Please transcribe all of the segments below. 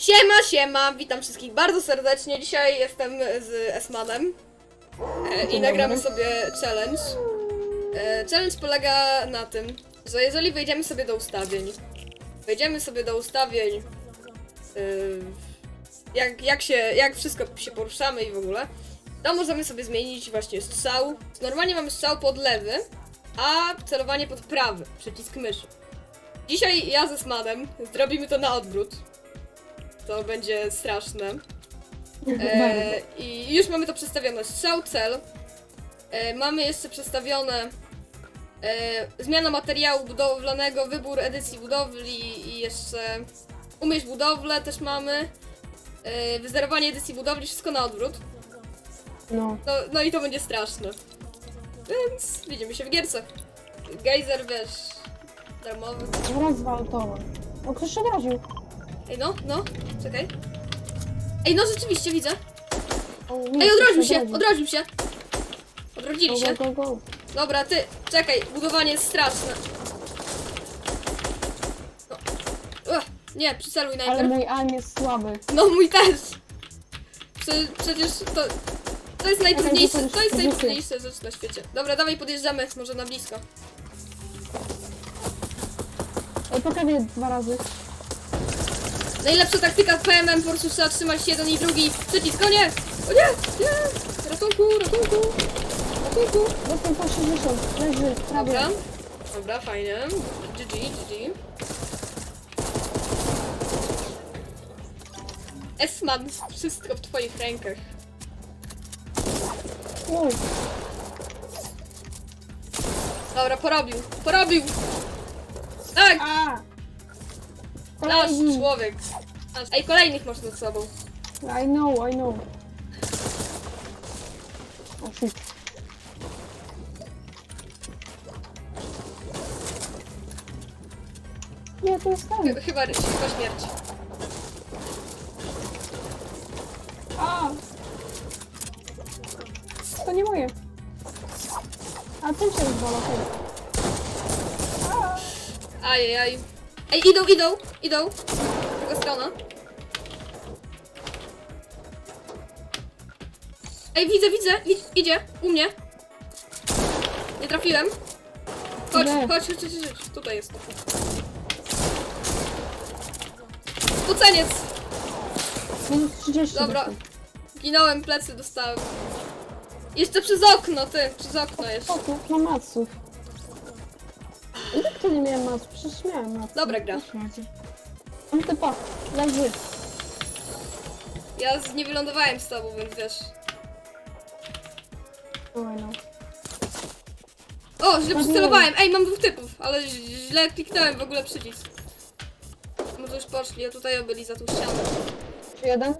Siema, siema, witam wszystkich bardzo serdecznie. Dzisiaj jestem z Esmanem e, i nagramy sobie challenge. E, challenge polega na tym, że jeżeli wejdziemy sobie do ustawień, wejdziemy sobie do ustawień, e, jak, jak, się, jak wszystko się poruszamy i w ogóle, to możemy sobie zmienić właśnie strzał. Normalnie mamy strzał pod lewy, a celowanie pod prawy, przycisk myszy. Dzisiaj ja ze Smanem zrobimy to na odwrót. To będzie straszne. E, I już mamy to przestawione. Strzał, cel. E, mamy jeszcze przestawione e, zmiana materiału budowlanego, wybór edycji budowli i jeszcze umieść budowlę też mamy. E, wyzerowanie edycji budowli, wszystko na odwrót. No, No, no i to będzie straszne. Więc widzimy się w gierce. Gejzer, wiesz, darmowy. rozwal to. O, ktoś się obraził. Ej, no, no, czekaj. Ej, no rzeczywiście, widzę. Ej, odrodził się, odrodził się. Odrodzili się. Go, go, go. Dobra, ty, czekaj, budowanie jest straszne. No. Ugh, nie, przyceluj Ale najpierw. mój aim jest słaby. No, mój też. Prze przecież to... To jest najtrudniejsze, to jest zwykłe. najtrudniejsza rzecz na świecie. Dobra, dawaj podjeżdżamy, może na blisko. Ej, pokażę dwa razy. Najlepsza taktyka w PMM, po prostu trzeba trzymać jeden i drugi. Przycisk, o nie! O nie! Nie! Ratunku, ratunku! Ratunku! Dostał po 60. Leży, prawie. Dobra. Dobra, fajnie. GG, GG. Esman, wszystko w twoich rękach. Oj, Dobra, porobił, porobił! Tak! a! Nasz człowiek. Nasz. Ej, kolejnych masz nad sobą. I know, I know. O, shit. Nie, to jest ten. Ch- Chyba, chyba śmierć. A! To nie moje. A tym się rozwala. ty. Ajajaj. Ej, idą, idą, idą. Druga strona. Ej, widzę, widzę, Id- idzie, u mnie. Nie trafiłem. Chodź, chodź, chodź, chodź, chodź. Tutaj jest. Spoceniec! Minus 30. Dobra. dostał. Ginąłem, plecy dostałem. Jeszcze przez okno, ty, przez okno jeszcze. O, tu mam maców. To nie miałem maców? Przecież miałem maców. Dobra gra. Mam typa. Leży. Ja z, nie wylądowałem z tobą, więc wiesz. Oj no. O, źle przycelowałem. Ej, mam dwóch typów, ale ź- źle kliknąłem w ogóle przycisk. Może już poszli, a tutaj byli za tą ścianą. Czy jeden?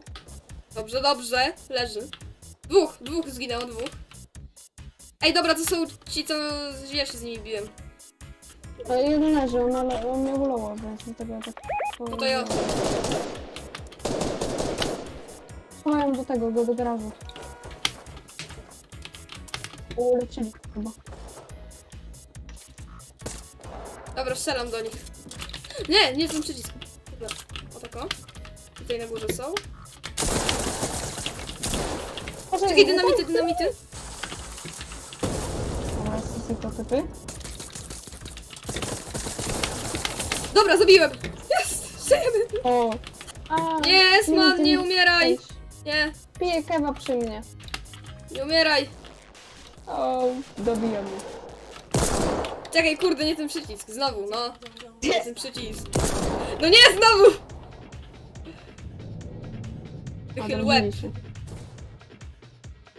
Dobrze, dobrze, leży. Dwóch, dwóch zginęło, dwóch. Ej, dobra, to są ci, co ja się z nimi biłem. No, jeden leży, on, ale on mnie ulował, więc dlatego ja tak... Tutaj o. Schowałem do tego, go do garażu. Uleczyli chyba. Dobra, strzelam do nich. Nie, nie ten przycisk. Dobra, o tako. Tutaj na górze są. Czekaj, dynamity, dynamity. Dobra, są tylko typy. Dobra, zabiłem. Żyjemy. O! A, Nie, Sman, nie umieraj. Nie, Piję kewa przy mnie. nie umieraj. O, dobija mnie. Czekaj, kurde, nie ten przycisk. Znowu, no. Nie ten przycisk. No nie, znowu! Wychyl łeb.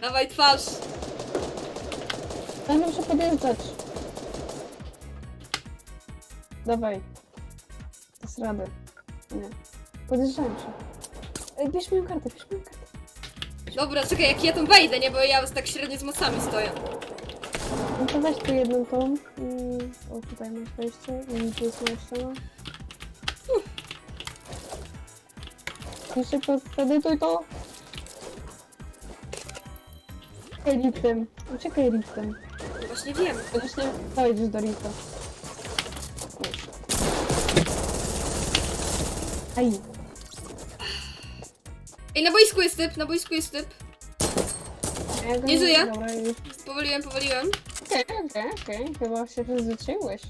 Dawaj twarz. Będę muszę podjeżdżać. Dawaj. Dasz radę. Nie. Podjeżdżałem się. Bierz moją kartę, bierz moją kartę. Dobra, czekaj, jak ja tam wejdę, nie? Bo ja tak średnio z mocami stoję. No to weź tu jedną tą. Mm, o, tutaj masz wejście. I tu jest moja ściana. I szybko zedytuj to. Uciekaj liftem. Uciekaj liftem. No Właśnie wiem. Właśnie dojdziesz do lifta. Aj. Ej, na boisku jest typ, na boisku jest typ. Ja go Nie żyje? Dobra, już. Powoliłem, powoliłem. Okej, okej, okej. Chyba się przyzwyczaiłeś.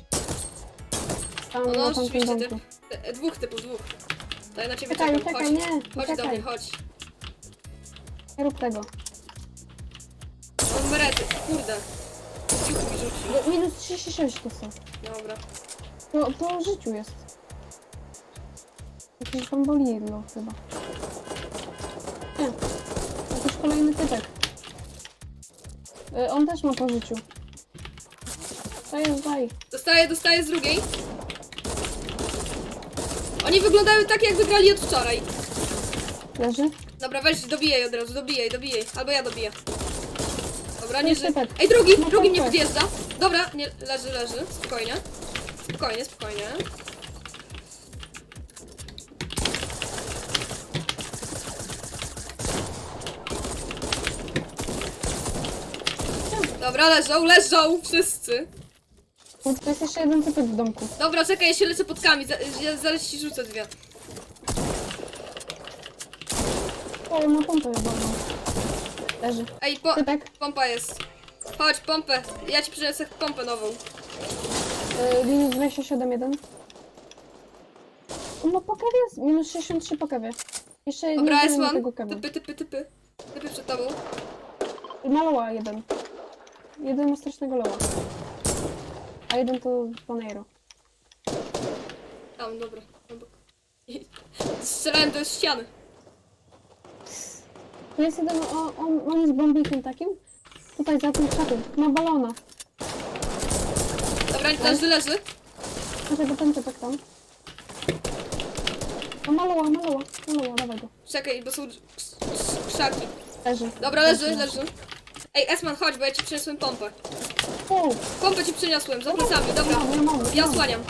Tam, No, na no tamtym rzeczywiście typ. domku. E, Dwóch typów, dwóch. To ja na ciebie Czekaj, czekam, czekaj, chodź. nie, Chodź do czekaj. mnie, chodź. Nie rób tego. On merety, kurde. Ciuch mi rzucił. Minus 36 to są. Dobra. To, to o życiu jest. Jakiś bambolino chyba. Nie. Jakiś kolejny typek. Y, On też ma po życiu. Daj. Dostaję, dostaję z drugiej. Oni wyglądają tak, jak wygrali od wczoraj. Leży? Dobra, weź, dobijaj od razu, dobijaj, dobijaj. Albo ja dobiję. Dobra, nie żyje. typek. Ej, drugi, Ma drugi mnie pompę. podjeżdża. Dobra, nie, leży, leży. Spokojnie. Spokojnie, spokojnie. Dobra, leżą, leżą wszyscy. No to jest jeszcze jeden typek w domku. Dobra, czekaj, ja się lecę podkami, za, ja zaraz ci rzucę dwie. O, ma pompę chyba. no. Leży. Ej, po, Typek. pompa jest. Chodź, pompę. Ja ci przyniosę pompę nową. Y, minus 27, 1. On ma po kawie jest. Minus 63 po kawie. Jeszcze Dobra, nie jest one. tego kawy. Typy, typy, typy. Typy przed tobą. Maloła jeden. Jeden ma strasznego loła. A jeden to Paneiro. Tam, dobra. Obok. Strzelałem do ściany. Jest jeden, o, on, on jest bombikiem takim. Tutaj za tym krzakiem. Ma balona. Dobra, leży, leży. Dlaczego ten typek tam? O, maloła, maloła, maloła, dawaj go. Czekaj, bo są krz- krz- krzaki. Leży. Dobra, leży, leży. Ej, Esman, chodź, bo ja ci przyniosłem pompę. O, Pompę ci przyniosłem, za plecami, dobra. mam, ja mam. Ja mam. osłaniam. O,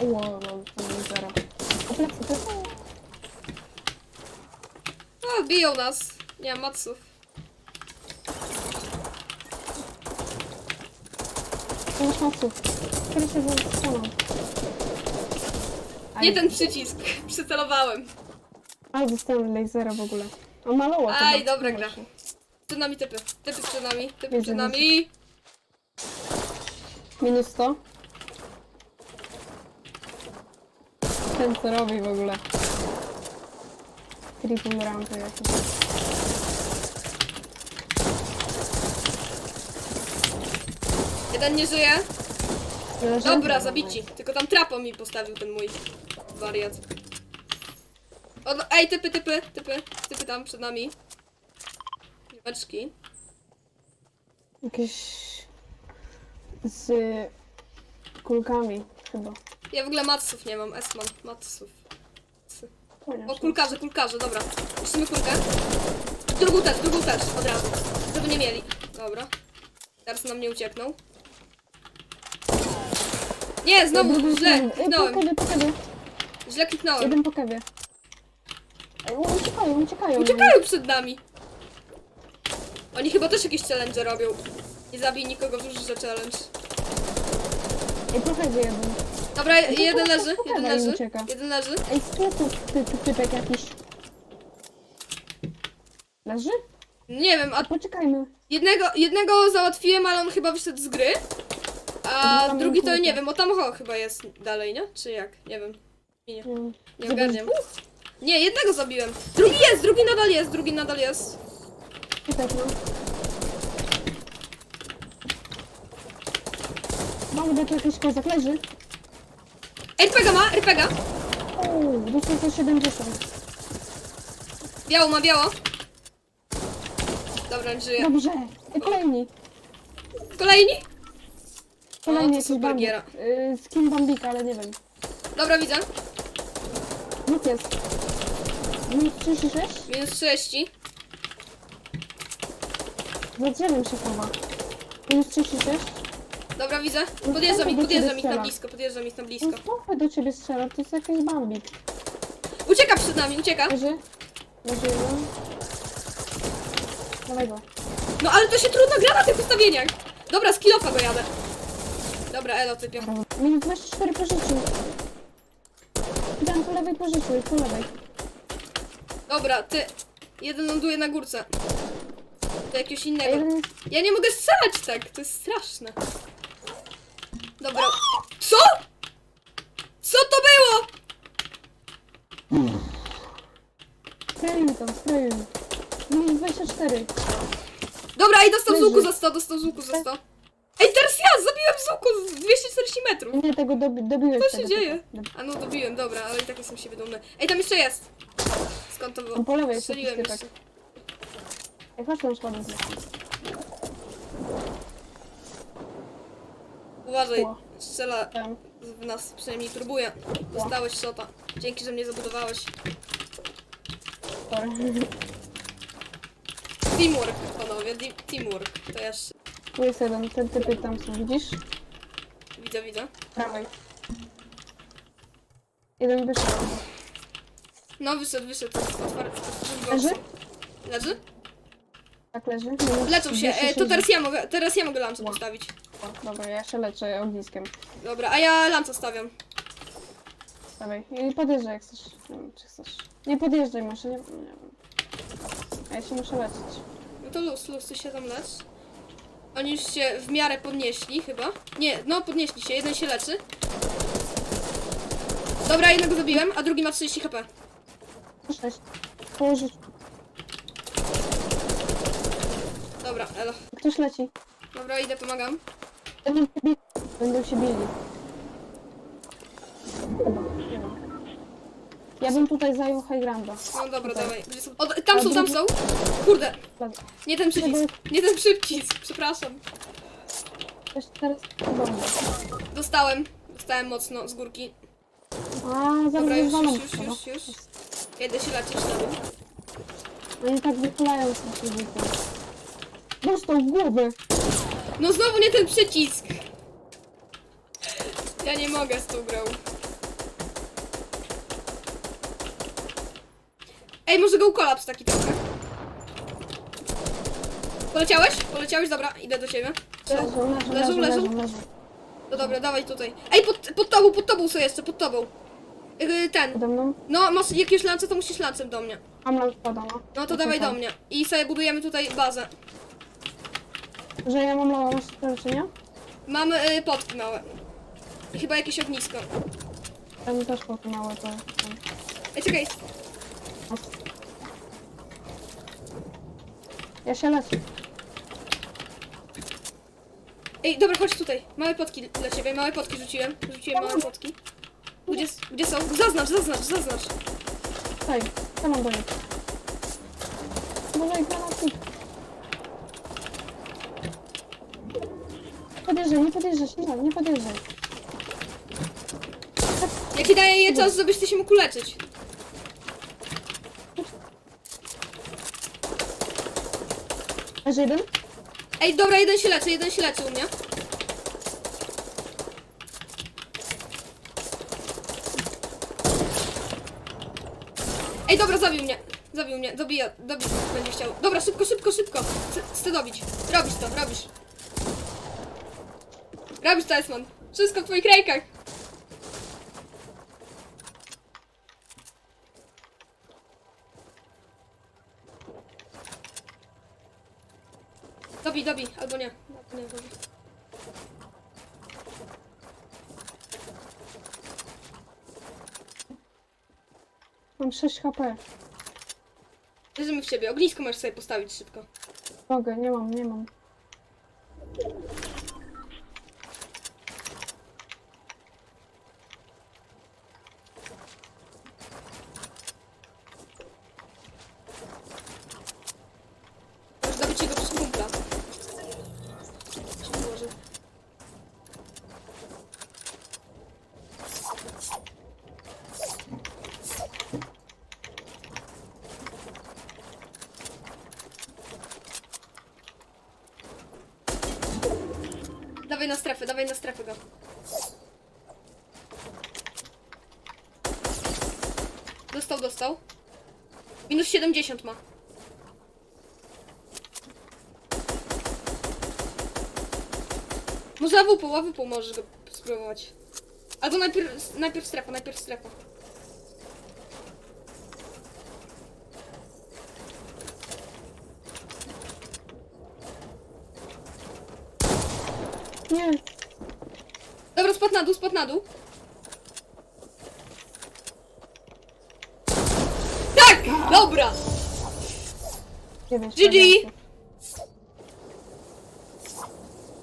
to nie zero. A plecy, plecy. O, biją nas. Nie matsów. To masz maców. Kiedy się zatrzymam? Nie ten przycisk. Przycelowałem. Ale dostałem lasera w ogóle. A maloła to Aj, dobra gra. Przed nami typy. Typy przed nami, typy przed nami. Minus 100. Ten co robi w ogóle. Triple rampy jakieś. Jeden nie żyje. Leży? Dobra, zabici. Tylko tam trapo mi postawił ten mój wariat. O, no, ej, typy, typy, typy, typy tam przed nami. Piłeczki. Jakieś... Z kulkami chyba. Ja w ogóle matsów nie mam, Esman, matsów. O, kulkarze, kulkarze, dobra. Musimy kulkę. Drugą też, drugą też, od razu. Żeby nie mieli. Dobra. Teraz nam nie uciekną. Nie, znowu źle kliknąłem. kewie, po kewie. Źle kliknąłem. Jeden po kewie. Ej, uciekają, uciekają. Uciekają przed nami. Oni chyba też jakieś challenge robią. Nie zabij nikogo w że challenge. Ej, po kewie jeden. Dobra, jeden leży, jeden leży, ucieka. jeden leży. Ej, z pleców ty, ty, typek jakiś. Leży? Nie wiem, a Poczekajmy. jednego, jednego załatwiłem, ale on chyba wyszedł z gry. A drugi to nie wiem, o tam ho chyba jest dalej, nie? Czy jak? Nie wiem. Nie, nie, Nie, Zabiłeś ogarniam. Nie, jednego zabiłem. Drugi jest, drugi nadal jest, drugi nadal jest. Ty też, no. Mamy do jakiś kozak leży. RPG ma, RPG. Uuu, dostał to 70. Biało ma, biało. Dobra, żyje. Dobrze. I kolejni. Kolejni? To jakiś super giera. Y, z kim bambika, ale nie wiem. Dobra, widzę. Dwóch jest. Minus 36? Minus 30. Za drzewem się chowa. Minus 36? Dobra, widzę. Podjeżdżam ich, podjeżdżam ich na strzela. blisko, podjeżdżam ich na No blisko. trochę do ciebie strzela, to jest jakiś bambik. Ucieka przed nami, ucieka. Leży? Leży jeden. Dawaj go. No ale to się trudno gra na tych ustawieniach. Dobra, z kilofa go jadę. Dobra, elo typie. Minus 24 po życiu. Idę po lewej po życiu i po lewej. Dobra, ty. Jeden ląduje na górce. To jakiegoś innego. Ja nie mogę strzelać tak, to jest straszne. Dobra. Co? Co to było? Sprayuj tam, sprayuj. Mam 24. Dobra, i dostał z łuku za 100, dostał z łuku za 100. Ej, teraz ja zabiłem z łuku z 240 metrów. Nie, tego dobi dobiłeś Co tego się dzieje? typa. A no dobiłem, dobra, ale i tak jestem siebie dumny. Ej, tam jeszcze jest. Skąd to było? po lewej jest Strzeliłem jakiś jeszcze. Ej, chodź tam spadł. Uważaj, Ło. strzela Tam. w nas, przynajmniej próbuje. Dostałeś shota. Dzięki, że mnie zabudowałeś. Sorry. Teamwork, panowie, di- teamwork. To jeszcze. Tu jest jeden, ten typy tam są, widzisz? Widzę, widzę. Prawej. Jeden wyszedł. No, wyszedł, wyszedł. Otwarty. Leży? Leży? Tak leży. Minus Leczą się. E, to 260. teraz ja mogę, teraz ja mogę lancę postawić. O, Dobra, ja się leczę ogniskiem. Dobra, a ja lancę stawiam. Dawaj. I podjeżdżaj jak chcesz. Nie wiem, czy chcesz. Nie podjeżdżaj, może nie, nie wiem. A ja się muszę leczyć. No to luz, luz, ty się tam lecz. Oni już się w miarę podnieśli chyba. Nie, no podnieśli się, jeden się leczy. Dobra, jednego zabiłem, a drugi ma 30 HP. Cześć. Położyć. Dobra, elo. Ktoś leci. Dobra, idę, pomagam. Będą się bili. Będą się bili. Ja bym tutaj zajął high grounda. No dobra, dawaj. Gdzie są? O, tam są, tam są. Kurde, nie ten przycisk. Nie ten przycisk, przepraszam. Ktoś teraz. Dostałem. Dostałem mocno z górki. A, zaraz Dobra, już, rozwalą już, już, już, już. Jedę się lecieć na dół. Oni tak wychulają się. Dostał w głowę. No znowu nie ten przycisk. Ja nie mogę z tą grą. Ej, może go kolaps taki trochę. Poleciałeś? Poleciałeś? Dobra, idę do ciebie. Leżą, leżą, Leżą. No dobra, dawaj tutaj. Ej, pod, pod tobą, pod tobą są jeszcze, pod tobą. Yy, ten. Pode mną. No, masz jakieś lance, to musisz lancem do mnie. Mam nam spada, no. No to dawaj do mnie. I sobie budujemy tutaj bazę. Że ja mam lała, masz sprawę, czy nie? Mamy yy, potki małe. I chyba jakieś ognisko. Ja mi też poki małe to... Ej, czekaj. Ja się lecę. Ej, dobra, chodź tutaj. Małe potki dla ciebie, małe potki rzuciłem. Rzuciłem małe potki. Gdzie, gdzie są? Zaznacz, zaznacz, zaznacz. Tutaj, co mam do nich? Może i. Nie podjeżdżaj, nie podjeżdżaj, nie, nie podjeżdżaj. Ja ci daję je czas, żebyś ty się mógł leczyć. Leży jeden? Ej, dobra, jeden się leczy, jeden się leczy u mnie. Ej, dobra, zabił mnie. Zabił mnie, dobija, dobić będzie chciał. Dobra, szybko, szybko, szybko. Chcę- Chcę dobić. Robisz to, robisz. Robisz Esmond. Wszystko w twoich rękach. Dobij, dobij, albo nie. Nie, dobij. Mam 6 HP. Wierzymy w ciebie. Ognisko możesz sobie postawić szybko. Mogę, nie mam, nie mam. Możesz zabić jego przez kumpla. Się wyłoży. Dawaj na strefę, dawaj na strefę go. Dostał, dostał. Minus 70 ma. Może AWP, AWP możesz go spróbować. Albo najpierw, najpierw strefa, najpierw strefa. Nie. Dobra, spadł na dół. Tak! Dobra! GG. nie wiem.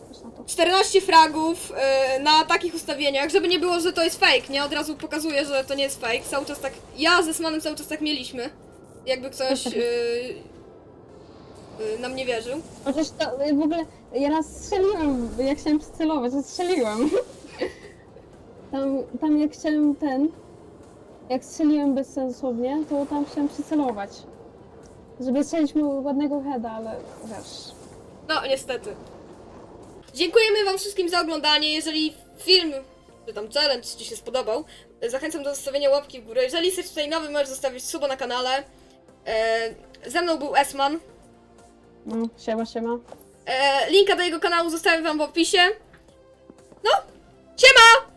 Patrz na to. 14 fragów yy, na takich ustawieniach, żeby nie było, że to jest fake, nie? Od razu pokazuję, że to nie jest fake. Cały czas tak. Ja ze Smanem cały czas tak mieliśmy. Jakby ktoś yy, yy, nam nie wierzył. Chociaż to y, w ogóle ja raz strzeliłam, jak chciałam przycelować, to strzeliłam. Tam, tam jak chciałem ten, jak strzeliłem bezsensownie, to tam chciałam przycelować. Żeby strzelić mu ładnego heada, ale wiesz. No, niestety. Dziękujemy Wam wszystkim za oglądanie. Jeżeli film, czy tam challenge Ci się spodobał, zachęcam do zostawienia łapki w górę. Jeżeli jesteś tutaj nowy, możesz zostawić suba na kanale. E, ze mną był Esman. No, siema, siema. E, linka do jego kanału zostawię Wam w opisie. No, siema!